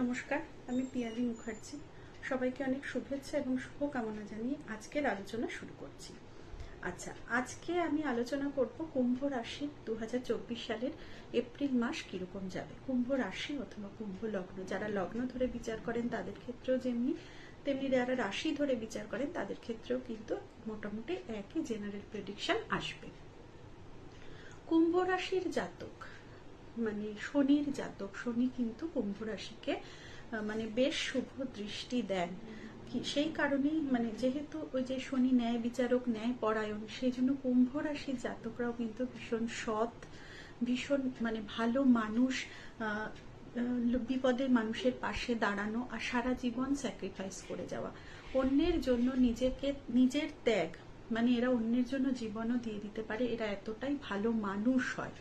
নমস্কার, আমি পিয়ালি মুখার্জি। সবাইকে অনেক শুভেচ্ছা এবং শুভকামনা জানিয়ে আজকের আলোচনা শুরু করছি। আচ্ছা আজকে আমি আলোচনা করব কুম্ভ রাশি দু সালের এপ্রিল মাস কীরকম যাবে? কুম্ভ রাশি অথবা কুম্ভ লগ্ন, যারা লগ্ন ধরে বিচার করেন তাদের ক্ষেত্রেও যেমনি, তেমনি যারা রাশি ধরে বিচার করেন তাদের ক্ষেত্রেও কিন্তু মোটামুটি একই জেনারেল প্রেডিকশন আসবে। কুম্ভ রাশির জাতক মানে শনির জাতক, শনি কিন্তু কুম্ভ রাশিকে মানে বেশ শুভ দৃষ্টি দেন। সেই কারণেই মানে যেহেতু ওই যে শনি ন্যায় বিচারক, ন্যায় পরায়ণ, সেই জন্য কুম্ভ রাশির জাতকরাও কিন্তু ভীষণ সৎ, ভীষণ মানে ভালো মানুষ বিপদের মানুষের পাশে দাঁড়ানো আর সারা জীবন স্যাক্রিফাইস করে যাওয়া। অন্যের জন্য নিজেকে, নিজের ত্যাগ মানে এরা অন্যের জন্য জীবনও দিয়ে দিতে পারে, এরা এতটাই ভালো মানুষ হয়।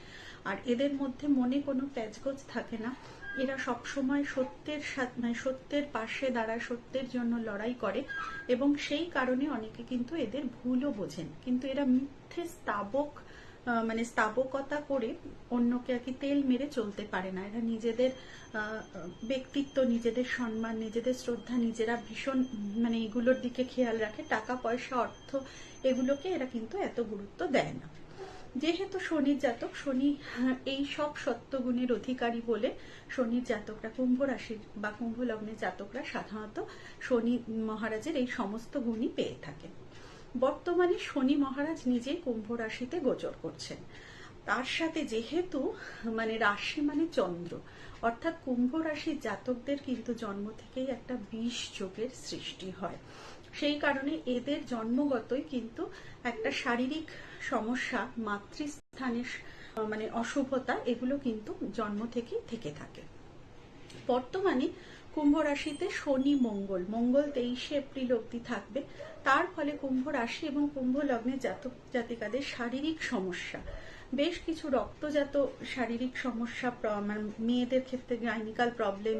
আর এদের মধ্যে মনে কোনো প্যাচগোজ থাকে না। এরা সবসময় সত্যের সাথে মানে সত্যের পাশে দাঁড়ায়, সত্যের জন্য লড়াই করে এবং সেই কারণে অনেকে কিন্তু এদের ভুলও বোঝেন। কিন্তু এরা মিথ্যে স্তাবক মানে স্তাবকতা করে অন্যকে আর কি তেল মেরে চলতে পারে না। এরা নিজেদের ব্যক্তিত্ব, নিজেদের সম্মান, নিজেদের শ্রদ্ধা, নিজেরা ভীষণ মানে এগুলোর দিকে খেয়াল রাখে। টাকা, পয়সা, অর্থ, এগুলোকে এরা কিন্তু এত গুরুত্ব দেয় না। যেহেতু শনির জাতক, শনি এই সব সত্যগুণের অধিকারী বলে শনির জাতকরা কুম্ভ রাশির বা কুম্ভ লগ্নের জাতকরা সাধারণত শনি মহারাজের এই সমস্ত গুণই পেয়ে থাকেন বর্তমানে শনি মহারাজ নিজেই কুম্ভ রাশিতে গোচর করছেন। তার সাথে যেহেতু মানে রাশি মানে চন্দ্র, অর্থাৎ কুম্ভ রাশির জাতকদের কিন্তু জন্ম থেকেই একটা বিষ যোগের সৃষ্টি হয়। সেই কারণে এদের জন্মগতই কিন্তু একটা শারীরিক সমস্যা মাতৃস্থানের মানে অশুভতা, এগুলো কিন্তু জন্ম থেকেই থেকে থাকে। বর্তমানে কুম্ভ রাশিতে শনি মঙ্গল মঙ্গল তেইশে এপ্রিল অবধি থাকবে। তার ফলে কুম্ভ রাশি এবং কুম্ভ লগ্নের জাতক জাতিকাদের শারীরিক সমস্যা, বেশ কিছু রক্তজাত শারীরিক সমস্যা মানে মেয়েদের ক্ষেত্রে গাইনিকাল প্রবলেম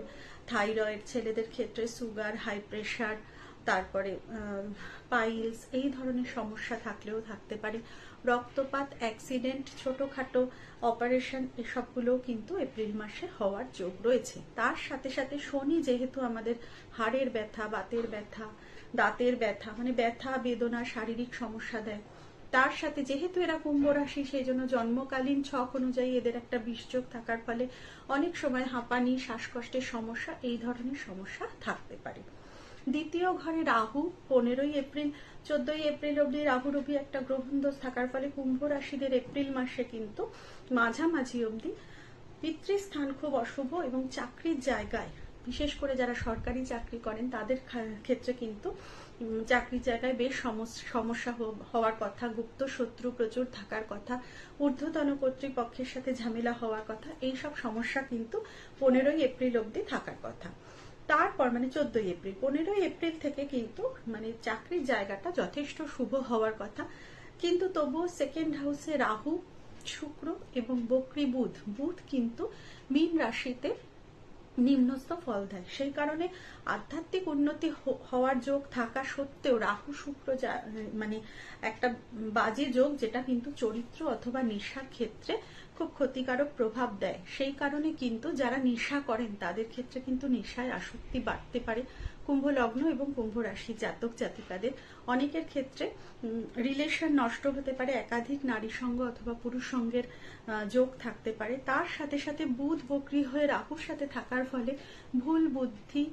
থাইরয়েড ছেলেদের ক্ষেত্রে সুগার হাই প্রেশার তারপরে পাইলস, এই ধরনের সমস্যা থাকলেও থাকতে পারে। রক্তপাত, অ্যাক্সিডেন্ট, ছোটখাটো অপারেশন এসবগুলোও কিন্তু এপ্রিল মাসে হওয়ার যোগ রয়েছে। তার সাথে সাথে শনি যেহেতু আমাদের হাড়ের ব্যথা, বাতের ব্যথা, দাঁতের ব্যথা মানে ব্যথা, বেদনা, শারীরিক সমস্যা দেয়। তার সাথে যেহেতু এরা কুম্ভ রাশি সেই জন্য জন্মকালীন ছক অনুযায়ী এদের একটা বিষযোগ থাকার ফলে অনেক সময় হাঁপানি, শ্বাসকষ্টের সমস্যা, এই ধরনের সমস্যা থাকতে পারে। দ্বিতীয় ঘরে রাহু, পনেরোই এপ্রিল, চোদ্দই এপ্রিল অব্দি রাহু রবি একটা গ্রহণদোষ থাকার ফলে কুম্ভ রাশিদের এপ্রিল মাসে কিন্তু মাঝামাঝি অবধি পিতৃস্থান খুব অশুভ এবং চাকরির জায়গায়, বিশেষ করে যারা সরকারি চাকরি করেন, তাদের ক্ষেত্রে কিন্তু চাকরির জায়গায় বেশ সমস- সমস্যা হওয়ার কথা, গুপ্ত শত্রু প্রচুর থাকার কথা, ঊর্ধ্বতন কর্তৃপক্ষের সাথে ঝামেলা হওয়ার কথা এই সব সমস্যা কিন্তু পনেরোই এপ্রিল অবধি থাকার কথা। তারপর মানে চোদ্দই এপ্রিল, পনেরোই এপ্রিল থেকে কিন্তু মানে চাকরির জায়গাটা যথেষ্ট শুভ হওয়ার কথা। কিন্তু তবুও সেকেন্ড হাউসে রাহু, শুক্র এবং বকরি বুধ বুধ কিন্তু মীন রাশিতে নিম্নস্থ ফল দেয়। সেই কারণে আধ্যাত্মিক উন্নতি হওয়ার যোগ থাকা সত্ত্বেও রাহু, শুক্র মানে একটা বাজে যোগ যেটা কিন্তু চরিত্র অথবা নেশার ক্ষেত্রে খুব ক্ষতিকারক প্রভাব দেয়। সেই কারণে কিন্তু যারা নেশা করেন, তাদের ক্ষেত্রে কিন্তু নেশায় আসক্তি বাড়তে পারে। কুম্ভ লগ্ন এবং কুম্ভ রাশি জাতক জাতিকাদের অনেকের ক্ষেত্রে রিলেশন নষ্ট হতে পারে, একাধিক নারী সঙ্গ অথবা পুরুষ সঙ্গের যোগ থাকতে পারে। তার সাথে সাথে বুধ বকরি হয়ে রাহুর সাথে থাকার ফলে ভুল বুদ্ধি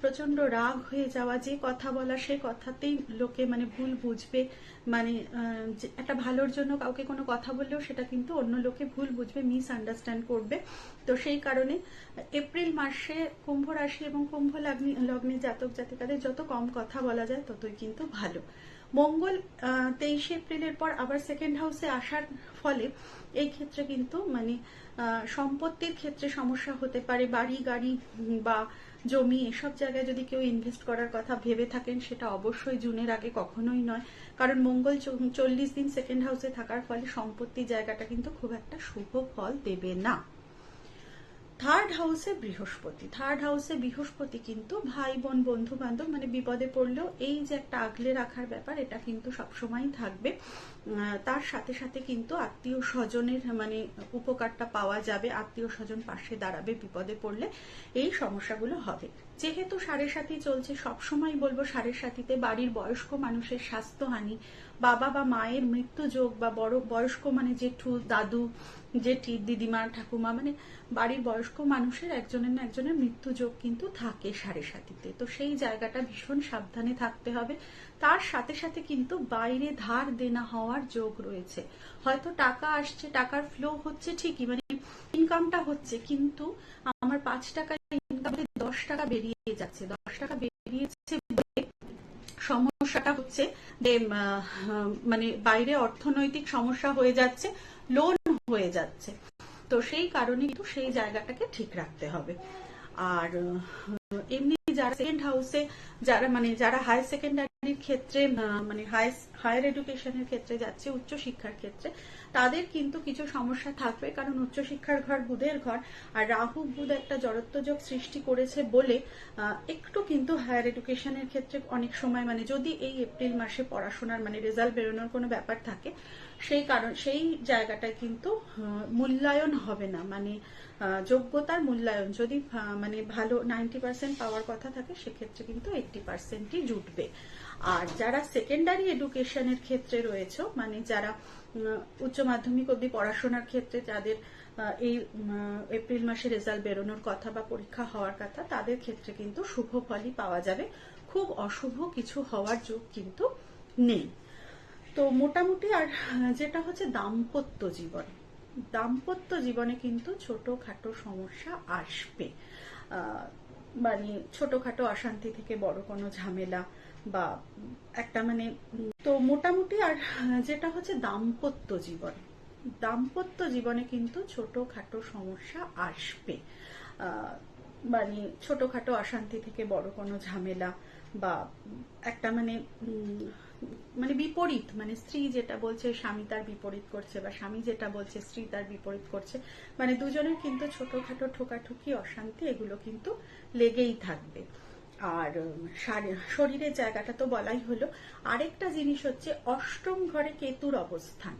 প্রচণ্ড রাগ হয়ে যাওয়া, যে কথা বলা সে কথাতেই লোকে মানে ভুল বুঝবে। মানে একটা ভালোর জন্য কাউকে কোনো কথা বললেও সেটা কিন্তু অন্য লোকে ভুল বুঝবে মিস আন্ডারস্ট্যান্ড করবে। তো সেই কারণে এপ্রিল মাসে কুম্ভ রাশি এবং কুম্ভ লগ্নি জাতক জাতিকাদের যত কম কথা বলা যায়, ততই কিন্তু ভালো। মঙ্গল তেইশে এপ্রিলের পর আবার সেকেন্ড হাউসে আসার ফলে এই ক্ষেত্রে কিন্তু মানে সম্পত্তির ক্ষেত্রে সমস্যা হতে পারে। বাড়ি, গাড়ি বা জমি এসব জায়গায় যদি কেউ ইনভেস্ট করার কথা ভেবে থাকেন, সেটা অবশ্যই জুনের আগে কখনোই নয়। কারণ মঙ্গল চল্লিশ দিন সেকেন্ড হাউসে থাকার ফলে সম্পত্তি জায়গাটা কিন্তু খুব একটা শুভ ফল দেবে না। থার্ড হাউসে বৃহস্পতি। থার্ড হাউসে বৃহস্পতি কিন্তু ভাই, বোন, বন্ধু বান্ধব মানে বিপদে পড়লেও এই যে একটা আগলে রাখার ব্যাপার, এটা কিন্তু সবসময়ই থাকবে। তার সাথে সাথে কিন্তু আত্মীয় স্বজনের মানে উপকারটা পাওয়া যাবে। আত্মীয় স্বজন পাশে দাঁড়াবে বিপদে পড়লে। এই সমস্যাগুলো হবে। যেহেতু সাড়ে সাথী চলছে সবসময় বলব সাড়ে সাথীতে বাড়ির বয়স্ক মানুষের স্বাস্থ্যহানি, বাবা বা মায়ের মৃত্যু যোগ বা বড়, বয়স্ক মানে জেঠু, দাদু জেঠি দিদিমা, ঠাকুমা মানে বাড়ির বয়স্ক মানুষের একজনের না একজনের মৃত্যু যোগ কিন্তু থাকে সাড়ে সাথীতে তো সেই জায়গাটা ভীষণ সাবধানে থাকতে হবে। তার সাথে সাথে কিন্তু বাইরে ধার দেনা হওয়ার যোগ রয়েছে। হয়তো টাকা আসছে, টাকার ফ্লো হচ্ছে ঠিকই মানে ইনকামটা হচ্ছে, কিন্তু আমার পাঁচ টাকা ইনকাম দশ টাকা বেরিয়ে যাচ্ছে। দশ টাকা বেরিয়েছে সমস্যাটা হচ্ছে যে মানে বাইরে অর্থনৈতিক সমস্যা হয়ে যাচ্ছে। লোন হয়ে যাচ্ছে। তো সেই কারণে কিন্তু সেই জায়গাটাকে ঠিক রাখতে হবে। আর এমনি যারা সেকেন্ড হাউসে যারা মানে যারা হায়ার সেকেন্ডারির ক্ষেত্রে মানে হায়ার এডুকেশনের ক্ষেত্রে যাচ্ছে উচ্চ শিক্ষার ক্ষেত্রে তাদের কিন্তু কিছু সমস্যা থাকবে, কারণ উচ্চশিক্ষার ঘর বুধের ঘর, আর রাহু বুধ একটা জড়ত্ব যোগ সৃষ্টি করেছে বলে একটু কিন্তু হায়ার এডুকেশনের ক্ষেত্রে অনেক সময় মানে যদি এই এপ্রিল মাসে পড়াশোনার মানে রেজাল্ট বেরোনোর কোনো ব্যাপার থাকে, সেই কারণ, সেই জায়গাটায় কিন্তু মূল্যায়ন হবে না। মানে যোগ্যতার মূল্যায়ন যদি মানে ভালো নাইনটি পার্সেন্ট পাওয়ার কথা থাকে, সেক্ষেত্রে কিন্তু এইটটি পার্সেন্টই জুটবে। আর যারা সেকেন্ডারি এডুকেশনের ক্ষেত্রে রয়েছে মানে যারা উচ্চ মাধ্যমিক অবধি পড়াশোনার ক্ষেত্রে যাদের এই এপ্রিল মাসে রেজাল্ট বেরোনোর কথা বা পরীক্ষা হওয়ার কথা, তাদের ক্ষেত্রে কিন্তু শুভ ফলই পাওয়া যাবে। খুব অশুভ কিছু হওয়ার যোগ কিন্তু নেই। তো মোটামুটি আর যেটা হচ্ছে দাম্পত্য জীবন। দাম্পত্য জীবনে কিন্তু ছোটখাটো সমস্যা আসবে। মানে ছোটখাটো অশান্তি থেকে বড় কোনো ঝামেলা বা একটা মানে তো মোটামুটি আর যেটা হচ্ছে দাম্পত্য জীবন। দাম্পত্য জীবনে কিন্তু ছোটখাটো সমস্যা আসবে। মানে ছোটখাটো অশান্তি থেকে বড় কোনো ঝামেলা বা একটা মানে মানে বিপরীত মানে স্ত্রী যেটা বলছে স্বামী তার বিপরীত করছে বা স্বামী যেটা বলছে স্ত্রী তার বিপরীত করছে মানে দুজনের কিন্তু ছোটখাটো ঠোকাঠুকি অশান্তি এগুলো কিন্তু লেগেই থাকবে। আর শরীরের জায়গাটা তো বলাই হলো। আরেকটা জিনিস হচ্ছে অষ্টম ঘরে কেতুর অবস্থান।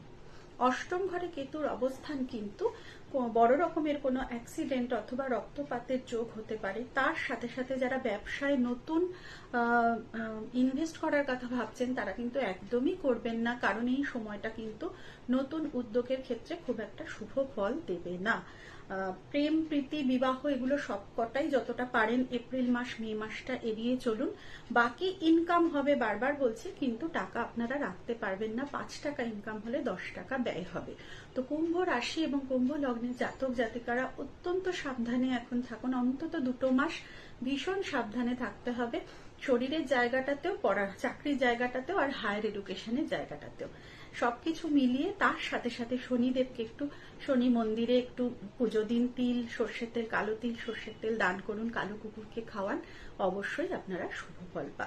অষ্টম ঘরে কেতুর অবস্থান কিন্তু বড় রকমের কোনো অ্যাক্সিডেন্ট অথবা রক্তপাতের যোগ হতে পারে, তার সাথে সাথে যারা ব্যবসায় নতুন ইনভেস্ট করার কথা ভাবছেন, তারা কিন্তু একদমই করবেন না, কারণ এই সময়টা কিন্তু নতুন উদ্যোগের ক্ষেত্রে খুব একটা শুভ ফল দেবে না। প্রেম, প্রীতি, বিবাহ এগুলো সবকটাই যতটা পারেন এপ্রিল মাস, মে মাসটা এড়িয়ে চলুন। বাকি ইনকাম হবে বারবার বলছি, কিন্তু টাকা আপনারা রাখতে পারবেন না। পাঁচ টাকা ইনকাম হলে দশ টাকা ব্যয় হবে। তো কুম্ভ রাশি এবং কুম্ভ লগ্নের জাতক জাতিকারা অত্যন্ত সাবধানে এখন থাকুন। অন্তত দুটো মাস ভীষণ সাবধানে থাকতে হবে। শরীরের জায়গাটাতেও পড়া চাকরির জায়গাটাতেও আর হায়ার এডুকেশনের জায়গাটাতেও। সবকিছু মিলিয়ে তার সাথে সাথে শনিদেবকে একটু, শনি মন্দিরে একটু পুজো দিন, তিল, সর্ষের তেল, কালো তিল, সর্ষের তেল দান করুন, কালো কুকুরকে খাওয়ান। অবশ্যই আপনারা শুভ ফল পাবেন।